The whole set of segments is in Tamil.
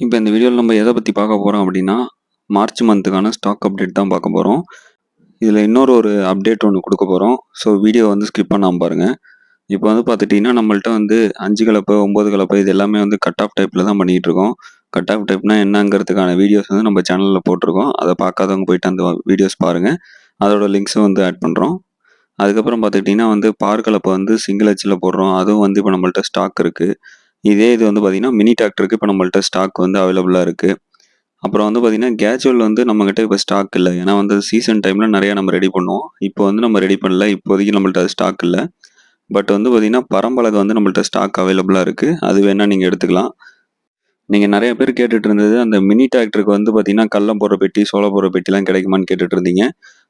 இப்போ இந்த வீடியோவில் நம்ம எதை பற்றி பார்க்க போகிறோம் அப்படின்னா மார்ச் மந்த்துக்கான ஸ்டாக் அப்டேட் தான் பார்க்க போகிறோம் இதில் இன்னொரு ஒரு அப்டேட் ஒன்று கொடுக்க போகிறோம் ஸோ வீடியோ வந்து ஸ்கிப் பண்ணாமல் பாருங்கள் இப்போ வந்து பார்த்துட்டிங்கன்னா நம்மள்ட்ட வந்து அஞ்சு கலப்பை ஒம்பது கலப்பை இது எல்லாமே வந்து கட் ஆஃப் டைப்பில் தான் பண்ணிகிட்டு இருக்கோம். கட் ஆஃப் டைப்னா என்னங்கிறதுக்கான வீடியோஸ் வந்து நம்ம சேனலில் போட்டிருக்கோம். அதை பார்க்காதவங்க போயிட்டு அந்த வீடியோஸ் பாருங்கள் அதோட லிங்க்ஸும் வந்து ஆட் பண்ணுறோம் அதுக்கப்புறம் பார்த்துக்கிட்டிங்கன்னா வந்து பார் கலப்பை வந்து சிங்கிள் அச்சில் போடுறோம். அதுவும் வந்து இப்போ நம்மள்ட்ட ஸ்டாக் இருக்குது இதே இது வந்து பார்த்திங்கன்னா மினி டிராக்டருக்கு இப்போ நம்மள்ட்ட ஸ்டாக் வந்து அவைலபிளாக இருக்குது அப்புறம் வந்து பார்த்திங்கன்னா கேஜுவல் வந்து நம்மக்கிட்ட இப்போ ஸ்டாக் இல்லை. ஏன்னா வந்து சீசன் டைமில் நிறையா நம்ம ரெடி பண்ணுவோம். இப்போ வந்து நம்ம ரெடி பண்ணல. இப்போதைக்கு நம்மள்ட்ட அது ஸ்டாக் இல்லை. பட் வந்து பார்த்திங்கன்னா பரம்பலகை வந்து நம்மள்ட்ட ஸ்டாக் அவைலபிளாக இருக்குது அது வேணால் நீங்கள் எடுத்துக்கலாம். நீங்கள் நிறைய பேர் கேட்டுட்டு இருந்தது அந்த மினி டிராக்டருக்கு வந்து பார்த்தீங்கன்னா கள்ளம் போடுற பெட்டி சோளம் போடுற பெட்டிலாம் கிடைக்குமான்னு கேட்டுட்டு இருந்தீங்க.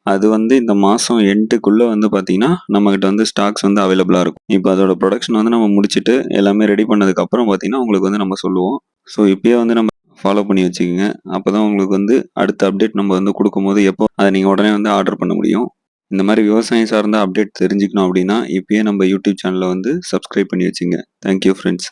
அது வந்து இந்த மாதம் எண்டுக்குள்ளே வந்து பார்த்திங்கன்னா நம்மக்கிட்ட வந்து ஸ்டாக்ஸ் வந்து அவைலபிளாக இருக்கும். இப்போ அதோட ப்ரொடக்ஷன் வந்து நம்ம முடிச்சுட்டு எல்லாமே ரெடி பண்ணதுக்கப்புறம் பார்த்தீங்கன்னா உங்களுக்கு வந்து நம்ம சொல்லுவோம். ஸோ இப்போயே வந்து நம்ம ஃபாலோ பண்ணி வச்சுக்கோங்க. அப்போ தான் உங்களுக்கு வந்து அடுத்த அப்டேட் நம்ம வந்து கொடுக்கும்போது எப்போ அதை நீங்கள் உடனே வந்து ஆர்டர் பண்ண முடியும். இந்த மாதிரி விவசாயம் சார்ந்த அப்டேட் தெரிஞ்சுக்கணும் அப்படின்னா இப்போயே நம்ம யூடியூப் சேனலை வந்து சப்ஸ்கிரைப் பண்ணி வச்சுங்க. Thank you friends